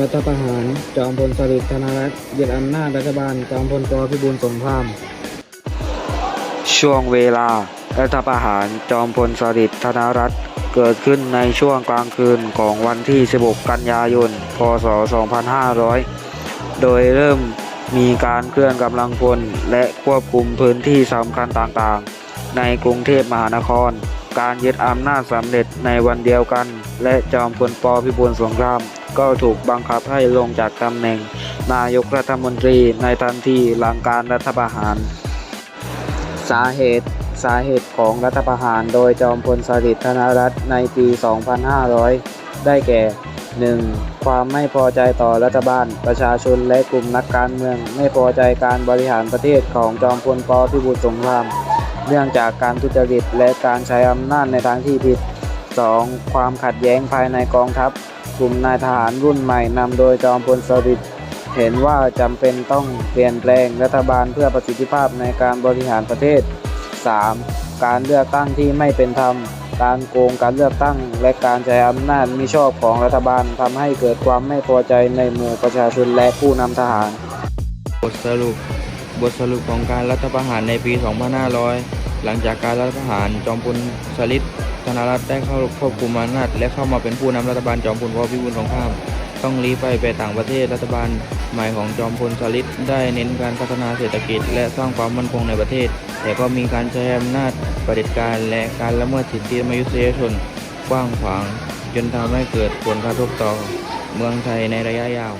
รัฐประหาร จอมพลสฤษดิ์ธนรัตน์ยึดอำนาจรัฐบาล จอมพลปพิบูลสงคราม ช่วงเวลา รัฐประหาร จอมพลสฤษดิ์ธนรัตน์เกิดขึ้นในช่วงกลางคืนของวันที่ 16 กันยายน พศ 2500 โดยเริ่มมีการเคลื่อนกำลังพลและควบคุมพื้นที่สำคัญต่างๆ ในกรุงเทพมหานคร การยึดอำนาจสำเร็จในวันเดียวกัน และจอมพลปพิบูลสงคราม ก็ถูกบังคับให้ลงจากตำแหน่ง นายกรัฐมนตรีในทันทีหลังการรัฐประหาร สาเหตุสาเหตุของรัฐประหารโดยจอมพลสฤษดิ์ธนรัตน์ในปี 2500 ได้แก่ 1. ความไม่พอใจต่อรัฐบาล ประชาชนและกลุ่มนักการเมือง ไม่พอใจการบริหารประเทศของจอมพลปพิบูลสงคราม เนื่องจากการทุจริตและการใช้อำนาจในทางที่ผิด 2. ความขัดแย้งภายในกองทัพ กลุ่มนายทหารรุ่นใหม่นำโดยจอมพลสฤษดิ์เห็นว่าจำเป็นต้องเปลี่ยนแปลงรัฐบาลเพื่อประสิทธิภาพในการบริหารประเทศ 3. การเลือกตั้งที่ไม่เป็นธรรม การโกงการเลือกตั้ง และการใช้อำนาจมิชอบของรัฐบาลทำให้เกิดความไม่พอใจในหมู่ประชาชนและผู้นำทหาร บทสรุป บทสรุปของการรัฐประหารในปี 2500 หลังจากการรัฐประหารจอมพลสฤษดิ์ธนรัตน์ได้เข้าควบคุมอำนาจและเข้ามาเป็นผู้นำรัฐบาลจอมพลปพิบูลสงคราม ต้องลี้ภัยไปต่างประเทศรัฐบาลใหม่ของจอมพลสฤษดิ์ได้เน้นการพัฒนาเศรษฐกิจ และสร้างความมั่นคงในประเทศ แต่ก็มีการใช้อำนาจเผด็จการและการละเมิดสิทธิมนุษยชนกว้างขวาง จนทำให้เกิดผลกระทบต่อเมืองไทยในระยะยาว